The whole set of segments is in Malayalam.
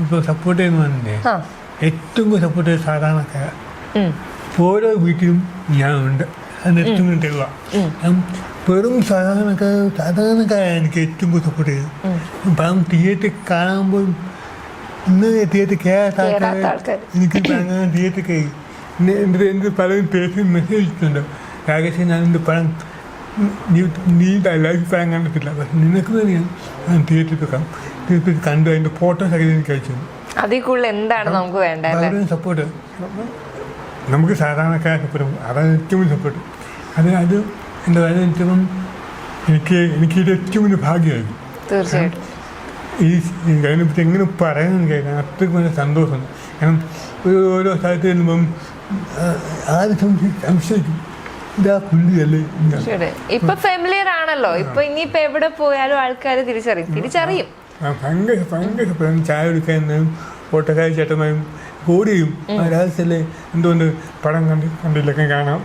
ഇപ്പോൾ സപ്പോർട്ട് ചെയ്യുന്നതന്നെ ഏറ്റവും കൂടുതൽ സപ്പോർട്ട് ചെയ്ത സാധാരണക്കാർ ഉം. ഓരോ വീട്ടിലും ഞാനുണ്ട്. അത് ഏറ്റവും കൂടുതൽ തെളിവാ ഞാൻ വെറും സാധാരണക്കാർ സാധാരണക്കാരാണ് എനിക്ക് ഏറ്റവും കൂടുതൽ സപ്പോർട്ട് ചെയ്തത് പണം തിയേറ്റർ കാണുമ്പോൾ ഇന്ന് തിയേറ്റർ കയറാത്ത ആൾക്കാർ. എനിക്ക് തിയേറ്റർ കയറി എന്റെ എന്റെ പലരും പേര് മെസ്സേജ് ഇട്ടിട്ടുണ്ട് രാകേഷ് ഞാൻ എന്റെ പടം നീ നീ ലൈഫ് ഫാൻ കണ്ടിട്ടില്ല. നിനക്ക് തന്നെയാണ്. ഞാൻ തിയേറ്ററിൽ വെക്കാം തിയേറ്ററിൽ കണ്ടു അതിന്റെ ഫോട്ടോസ് ഒക്കെ എനിക്ക് അയച്ചു. അതിൽ കൂടുതൽ എന്താണ് നമുക്ക് വേണ്ടത് സപ്പോർട്ട് നമുക്ക് സാധാരണക്കാരെ സപ്പോർട്ട് അതാണ് ഏറ്റവും വലിയ സപ്പോർട്ട് അത് അത് എന്റെ പറയുക ഏറ്റവും എനിക്ക് എനിക്ക് ഇത് ഏറ്റവും വലിയ ഭാഗ്യമായിരുന്നു തീർച്ചയായിട്ടും. ഈ അതിനെപ്പറ്റി എങ്ങനെ പറയാൻ കേൾക്കാൻ അത്രയ്ക്ക് വലിയ സന്തോഷമുണ്ട്. കാരണം ഒരു ഓരോ സ്ഥലത്ത് ചെല്ലുമ്പം ആരും സംശയി- സംശയിക്കും? ഇപ്പൊ ഫെമിലിയർ ആണല്ലോ. ഇപ്പൊ ഇനിയിപ്പൊ എവിടെ പോയാലും ആൾക്കാർ തിരിച്ചറിയും. തിരിച്ചറിയും. ചായ കുടിക്കാനും ഓട്ടക്കാരി ചേട്ടന്മാരും കൂടിയും ആ രാജ്യത്തല്ലേ എന്തുകൊണ്ട് പടം കണ്ട് കണ്ടില്ലൊക്കെ കാണാം.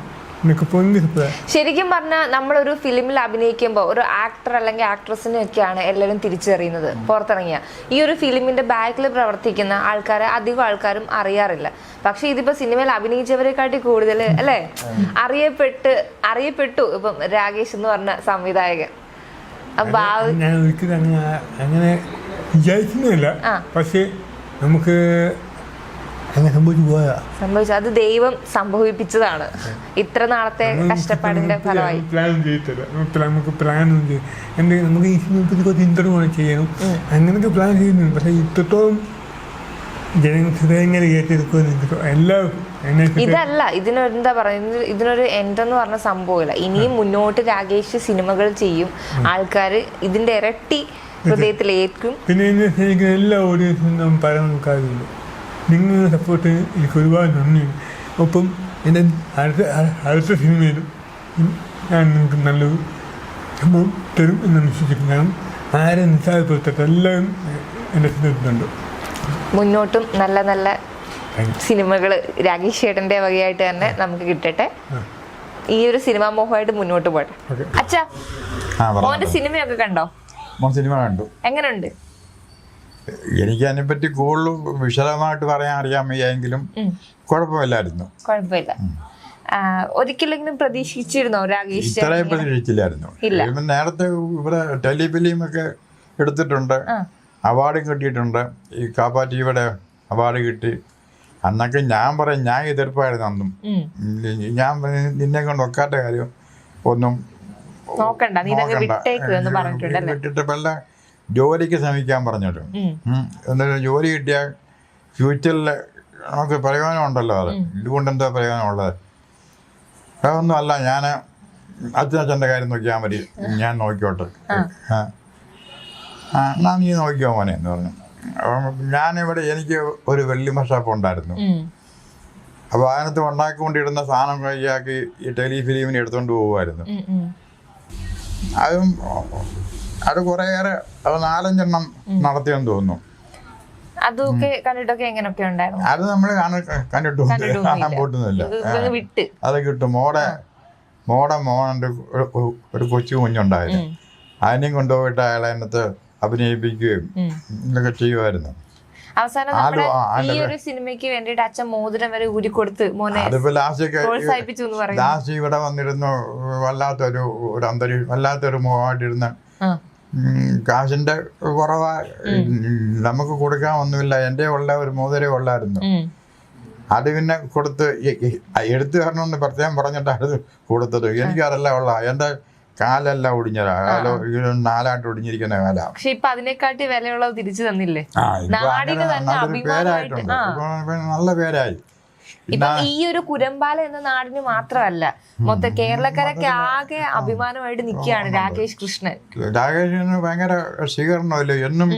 ശരിക്കും പറഞ്ഞാൽ നമ്മളൊരു ഫിലിമിൽ അഭിനയിക്കുമ്പോൾ ഒരു ആക്ടർ അല്ലെങ്കിൽ ആക്ട്രസിനെ ഒക്കെയാണ് എല്ലാവരും തിരിച്ചറിയുന്നത് പുറത്തിറങ്ങിയ. ഈ ഒരു ഫിലിമിന്റെ ബാക്കിൽ പ്രവർത്തിക്കുന്ന ആൾക്കാരെ അധികം ആൾക്കാരും അറിയാറില്ല. പക്ഷെ ഇതിപ്പോ സിനിമയിൽ അഭിനയിച്ചവരെക്കാട്ടി കൂടുതൽ അല്ലേ? അറിയപ്പെട്ട് അറിയപ്പെട്ടു ഇപ്പം രാകേഷ് എന്ന് പറഞ്ഞ സംവിധായകൻ. ഞാൻ ഒരിക്കലും അങ്ങനെ വിചാരിക്കുന്നില്ല. പക്ഷേ നമുക്ക് അങ്ങനെ സംഭവിച്ചു പോയാ സംഭവിച്ചു. അത് ദൈവം സംഭവിപ്പിച്ചതാണ്. ഇത്ര നാളത്തെ കഷ്ടപ്പാടിന്റെ ഫലമായി. പ്ലാൻ ചെയ്തിട്ടില്ല നമുക്ക് പ്ലാൻ ചെയ്യും. നമുക്ക് ഈ സിനിമത്തിൽ കുറച്ച് ഇന്റർവ്യൂ ചെയ്യണം. അങ്ങനെയൊക്കെ പ്ലാൻ ചെയ്യുന്നുണ്ട്. പക്ഷേ ഇത്രത്തോളം ഇതല്ല. ഇതിനൊരു എന്താ പറയുന്നത്? ഇതിനൊരു എൻഡ് എന്ന് പറഞ്ഞ സംഭവമില്ല. ഇനിയും മുന്നോട്ട് രാകേഷ് സിനിമകൾ ചെയ്യും. ആൾക്കാർ ഇതിന്റെ ഇരട്ടി ഹൃദയത്തിലേക്കും പിന്നെ എല്ലാ ഓഡിയൻസും നാം പറയാൻ കാര്യമില്ല നിങ്ങളുടെ സപ്പോർട്ട് എനിക്ക് ഒരുപാട് നന്ദിയുണ്ട് ഒപ്പം എന്റെ അടുത്ത അടുത്ത സിനിമയിലും ഞാൻ നിങ്ങൾക്ക് നല്ലൊരു സംഭവം തരും എന്ന് വിശ്വസിക്കുന്നു. കാരണം ആരെ നിസ്സാരപ്പെടുത്തട്ടെ എല്ലാവരും എന്റെ സിനിമത്തിലുണ്ട് മുന്നോട്ടും നല്ല നല്ല. സിനിമകൾ രാകേഷ് ചേട്ടന്റെ വകയായിട്ട് തന്നെ നമുക്ക് കിട്ടട്ടെ. ഈ ഒരു സിനിമാ മോഹമായിട്ട് മുന്നോട്ട് പോട്ടെ. അച്ഛന്റെ അച്ഛാ മോന്റെ സിനിമയൊക്കെ കണ്ടോ? മോൻ സിനിമ കണ്ടു. എങ്ങനെയുണ്ട് എനിക്ക് അതിനെപ്പറ്റി കൂടുതൽ വിശദമായിട്ട് പറയാൻ അറിയാൻ വയ്യെങ്കിലും കുഴപ്പമില്ലായിരുന്നു. കുഴപ്പമില്ല. ഒരിക്കലെങ്കിലും പ്രതീക്ഷിച്ചിരുന്നോ രാകേഷ് ഇത്രയും പ്രതീക്ഷിച്ചില്ലായിരുന്നു. നേരത്തെ ഇവിടെ ടെലിഫിലിം ഒക്കെ എടുത്തിട്ടുണ്ട്. അവാർഡ് കിട്ടിയിട്ടുണ്ട്. ഈ കാപ്പാറ്റിയുടെ അവാർഡ് കിട്ടി. അന്നൊക്കെ ഞാൻ പറയാം ഞാൻ എതിർപ്പായിരുന്നു അന്നും. ഞാൻ നിന്നെ കൊണ്ട് ഒക്കാത്ത കാര്യം ഒന്നും നോക്കണ്ട നീ ഇതങ്ങ് വിട്ടേക്ക് എന്ന് പറഞ്ഞിട്ടുണ്ട് വിട്ടിട്ട് വല്ല ജോലിക്ക് ശ്രമിക്കാൻ പറഞ്ഞിട്ട്. എന്തായാലും ജോലി കിട്ടിയാൽ ഫ്യൂച്ചറിൽ നമുക്ക് പ്രയോജനം ഉണ്ടല്ലോ അത്. ഇതുകൊണ്ട് എന്താ പ്രയോജനമുള്ളത് അതൊന്നും അല്ല ഞാൻ അച്ഛനച്ഛന്റെ കാര്യം നോക്കിയാൽ മതി. ഞാൻ നോക്കിയോട്ടെ ആ. എന്നാ നീ നോക്കിയോ മോനെ എന്ന് പറഞ്ഞു. അപ്പം ഞാനിവിടെ എനിക്ക് ഒരു വെള്ളിമ ഷോപ്പ് ഉണ്ടായിരുന്നു. അപ്പോൾ അതിനകത്ത് ഉണ്ടാക്കിക്കൊണ്ടിരുന്ന സാധനം കൈയാക്കി ഈ ടെലിഫിലിമിന് എടുത്തുകൊണ്ട് പോകുമായിരുന്നു. അതും അത് കുറേയേറെ നാലഞ്ചെണ്ണം നടത്തിയെന്ന് തോന്നുന്നു. അതൊക്കെ കണ്ടിട്ടൊക്കെ എങ്ങനെയൊക്കെ ഉണ്ടായിരുന്നു? അത് നമ്മൾ കണ്ടിട്ടു കണ്ടിട്ടൊന്നുമില്ല. കാണാൻ പോട്ടുന്നില്ല. അത് കിട്ടും. മോടെ മോടെ മോനുണ്ട് ഒരു- കൊച്ചു കുഞ്ഞുണ്ടായിരുന്നു അതിനെയും കൊണ്ടുപോയിട്ട് അയാളെ അതിനകത്ത് അഭിനയിപ്പിക്കുകയും. ഇതൊക്കെ ചെയ്യുമായിരുന്നു. അവസാനം ഈ ഒരു സിനിമയ്ക്ക് വേണ്ടിയിട്ട് അച്ഛൻ മോതിരം വരെ ഊരിക്കൊടുത്ത് മോനെ ലാസ്റ്റ് ഇവിടെ വന്നിരുന്നു വല്ലാത്തൊരു ഒരു അന്തരീക്ഷം വല്ലാത്തൊരു മുഖമായിട്ടിരുന്ന് കാശിന്റെ കുറവാ നമുക്ക് കൊടുക്കാൻ ഒന്നുമില്ല എന്റെ ഉള്ള ഒരു മോതിരേ ഉള്ളായിരുന്നു. അത് പിന്നെ കൊടുത്ത് എടുത്തു തരണമെന്ന് പ്രത്യേകം പറഞ്ഞിട്ടാണ് കൊടുത്തത്. എനിക്ക് അതല്ല ഉള്ള എന്റെ കാലെല്ലാം ഒടിഞ്ഞതാ. കാലോ നാലായിട്ട് ഒടിഞ്ഞിരിക്കുന്ന കാലാ. പക്ഷെ ഇപ്പൊ അതിനെക്കാട്ടി വിലയുള്ളത് തിരിച്ചു തന്നില്ലേ? പേരായിട്ടുണ്ട്. നല്ല പേരായി. ഇപ്പൊ ഈ ഒരു കുരമ്പാല എന്ന നാടിന് മാത്രമല്ല മൊത്തം കേരളക്കാരൊക്കെ ആകെ അഭിമാനമായിട്ട് നിൽക്കുകയാണ് രാകേഷ് കൃഷ്ണൻ. രാകേഷിന് ഭയങ്കര സ്വീകരണമല്ലേ? എന്നും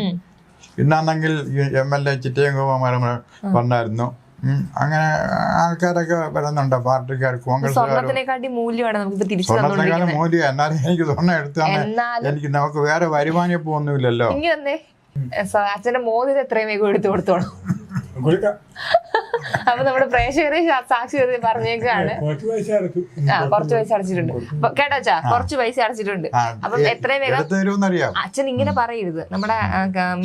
ഇന്നാണെങ്കിൽ M L A Chittayam Kumaran വന്നായിരുന്നു. അങ്ങനെ ആൾക്കാരൊക്കെ വരുന്നുണ്ട്. പാർട്ടിക്കാർ കോൺഗ്രസ് സ്വർണത്തിനെക്കാട്ടി മൂല്യമാണ് നമുക്ക് മൂല്യം. എന്നാലും എനിക്ക് സ്വർണം എടുത്തു എനിക്ക് നമുക്ക് വേറെ വരുമാനം ഒന്നുമില്ലല്ലോ ഇനി സ- അച്ഛന്റെ മോദി എത്രയും വേഗം എടുത്തു കൊടുത്തോളൂ അപ്പൊ നമ്മുടെ പ്രേക്ഷകരെ സാക്ഷി പറഞ്ഞേക്കാണ്. ആ കുറച്ച് പൈസ അടച്ചിട്ടുണ്ട്. കേട്ടോ ചാ കുറച്ച് പൈസ അടച്ചിട്ടുണ്ട്. അപ്പൊ എത്രയും വേഗം അച്ഛൻ ഇങ്ങനെ പറയരുത്. നമ്മുടെ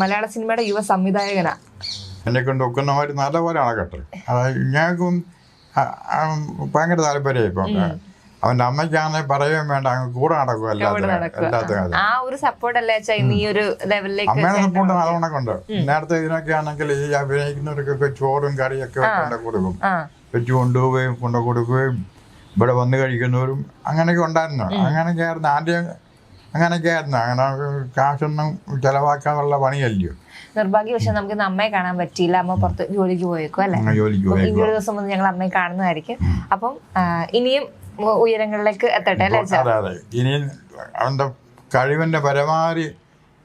മലയാള സിനിമയുടെ യുവ സംവിധായകനാ. എന്നെ കൊണ്ട് ഒക്കുന്നമാര് നല്ല പോലെ ആണ് അതായത് ഞങ്ങൾക്കും ഭയങ്കര താല്പര്യം ഇപ്പം അവന്റെ അമ്മയ്ക്കാണെങ്കിൽ പറയുകയും വേണ്ട അങ്ങ് കൂടെ നടക്കും എല്ലാത്തിനും. ആ ഒരു സപ്പോർട്ട് അല്ലേ ഈ ഒരു ലെവലിലേക്ക് അമ്മയുടെ സപ്പോർട്ട് നല്ലോണക്കുണ്ട്. നേരത്തെ ഇതിനൊക്കെ ആണെങ്കിൽ ഈ അഭിനയിക്കുന്നവർക്കൊക്കെ ചോറും കറിയൊക്കെ കൊണ്ടു കൊടുക്കും. വെച്ച് കൊണ്ടുപോവുകയും കൊണ്ടു കൊടുക്കുകയും ഇവിടെ വന്ന് കഴിക്കുന്നവരും അങ്ങനെയൊക്കെ ഉണ്ടായിരുന്നു. അങ്ങനെയൊക്കെ ആയിരുന്നു ആദ്യം അങ്ങനെയൊക്കെ ആയിരുന്നു അങ്ങനെ കാശൊന്നും ചെലവാക്കാനുള്ള പണിയല്ലയോ. നിർഭാഗ്യവശം നമുക്ക് അമ്മയെ കാണാൻ പറ്റിയില്ല. അമ്മ പുറത്ത് ജോലിക്ക് പോയേക്കും അല്ലെ? ജോലിക്ക് പോയി ഒരു ദിവസം ഞങ്ങൾ അമ്മയെ കാണുന്നതായിരിക്കും. അപ്പം ഇനിയും ഉയരങ്ങളിലേക്ക് എത്തട്ടെ അല്ലേ അതെ അതെ. ഇനി അവന്റെ കഴിവിന്റെ പരമാവധി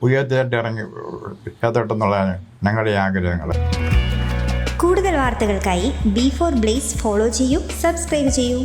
ഉയരത്തിലേക്ക് ഇറങ്ങി എത്തട്ടെന്നുള്ളതാണ് ഞങ്ങളുടെ ആഗ്രഹങ്ങൾ കൂടുതൽ വാർത്തകൾക്കായി ബി ഫോർ ബ്ലേസ് ഫോളോ ചെയ്യൂ സബ്സ്ക്രൈബ് ചെയ്യൂ.